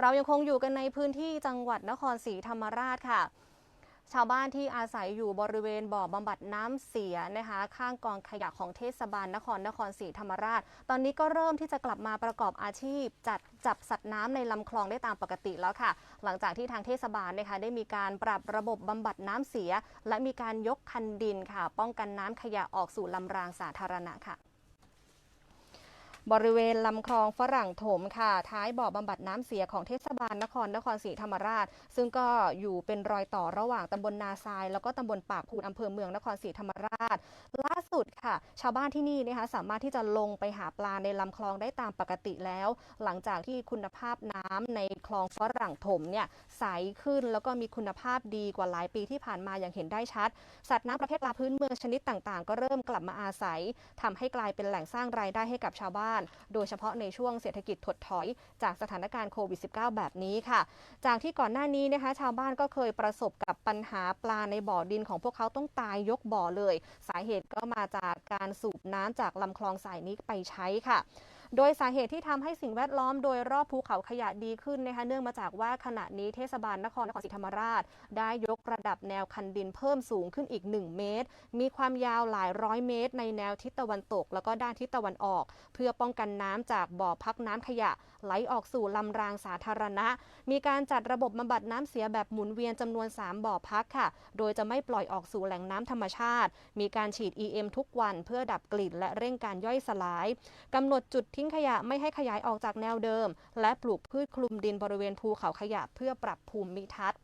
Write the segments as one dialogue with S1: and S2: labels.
S1: เรายังคงอยู่กันในพื้นที่จังหวัดนครศรีธรรมราชค่ะ ชาวบ้านที่อาศัยอยู่บริเวณบ่อบำบัดน้ำเสียนะคะ ข้างกองขยะของเทศบาลนครนครศรีธรรมราช ตอนนี้ก็เริ่มที่จะกลับมาประกอบอาชีพ จัดจับสัตว์น้ำในลำคลองได้ตามปกติแล้วค่ะ หลังจากที่ทางเทศบาลนะคะได้มีการปรับระบบบำบัดน้ำเสีย และมีการยกคันดินค่ะ ป้องกันน้ำขยะออกสู่ลำรางสาธารณะค่ะ บริเวณลำคลองฝรั่งถมค่ะ ท้ายบ่อบำบัดน้ำเสียของเทศบาลนครนครศรีธรรมราช ซึ่งก็อยู่เป็นรอยต่อระหว่างตำบลนาทราย แล้วก็ตำบลปากพูนอำเภอเมืองนครศรีธรรมราช ล่าสุดค่ะ ชาวบ้านที่นี่นะคะสามารถที่จะลงไปหาปลาในลำคลองได้ตามปกติแล้ว หลังจากที่คุณภาพน้ำในคลองฝรั่งถมเนี่ยใสขึ้นแล้วก็มีคุณภาพดีกว่าหลายปีที่ผ่านมาอย่างเห็นได้ชัด สัตว์น้ำประเภทปลาพื้นเมืองชนิดต่างๆ ก็เริ่มกลับมาอาศัยทำให้กลายเป็นแหล่งสร้างรายได้ให้กับชาวบ้านโดยเฉพาะในช่วงเศรษฐกิจถดถอยจากสถานการณ์โควิด -19 แบบนี้ค่ะ จากที่ก่อนหน้านี้นะคะ ชาวบ้านก็เคยประสบกับปัญหาปลาในบ่อดินของพวกเขาต้องตายยกบ่อเลย สาเหตุก็มาจากการสูบน้ำจากลำคลองสายนี้ไปใช้ค่ะ โดยสาเหตุที่ทำให้สิ่งแวดล้อมโดยรอบภูเขาขยะดีขึ้นนะคะเนื่องมาจากว่าขณะนี้เทศบาลนครนครศรีธรรมราช ได้ยกระดับแนวคันดินเพิ่มสูงขึ้นอีก 1 เมตร มีความยาวหลายร้อยเมตร ในแนวทิศตะวันตก แล้วก็ด้านทิศตะวันออก เพื่อป้องกันน้ำจากบ่อพักน้ำขยะ ไหลออกสู่ลำรางสาธารณะ มีการจัดระบบบำบัดน้ำเสียแบบหมุนเวียนจำนวน 3 บ่อพักค่ะ โดยจะไม่ปล่อยออกสู่แหล่งน้ำธรรมชาติ มีการฉีด EM ทุกวัน เพื่อดับกลิ่นและเร่งการย่อยสลายกำหนดจุดทิ้งขยะไม่ให้ขยายออกจากแนวเดิม และปลูกพืชคลุมดินบริเวณภูเขาขยะเพื่อปรับภูมิทัศน์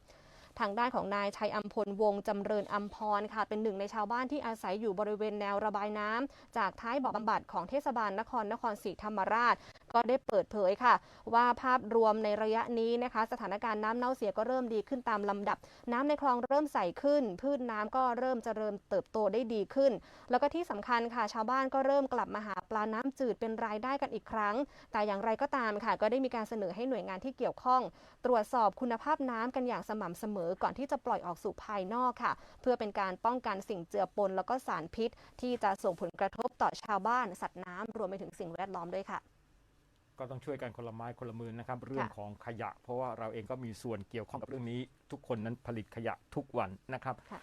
S1: ทางด้านของนายชัยอัมพลวงศ์จำเริญอัมพรค่ะ เป็นหนึ่งในชาวบ้านที่อาศัยอยู่บริเวณแนวระบายน้ำจากท้ายบ่อบำบัดของเทศบาลนครนครศรีธรรมราช ก็ได้เปิดเผยค่ะ ว่าภาพรวมในระยะนี้นะคะ สถานการณ์น้ำเน่าเสียก็เริ่มดีขึ้นตามลำดับ น้ำในคลองเริ่มใสขึ้น พืชน้ำก็เริ่มเจริญเติบโตได้ดีขึ้น แล้วก็ที่สำคัญค่ะ ชาวบ้านก็เริ่มกลับมาหาปลาน้ำจืดเป็นรายได้กันอีกครั้ง แต่อย่างไรก็ตามค่ะ ก็ได้มีการเสนอให้หน่วยงานที่เกี่ยวข้อง ตรวจสอบคุณภาพน้ำกันอย่างสม่ำเสมอก่อนที่จะปล่อยออกสู่ภายนอกค่ะ เพื่อเป็นการป้องกันสิ่งเจือปนแล้วก็สารพิษ ที่จะส่งผลกระทบต่อชาวบ้านสัตว์น้ำรวมไปถึงสิ่งแวดล้อมด้วยค่ะ
S2: ก็ต้องช่วยกันคนละไม้คนละมือนะครับ เรื่องของขยะ เพราะว่าเราเองก็มีส่วนเกี่ยวข้องกับเรื่องนี้ ทุกคนนั้นผลิตขยะทุกวันนะครับ
S1: ค่ะ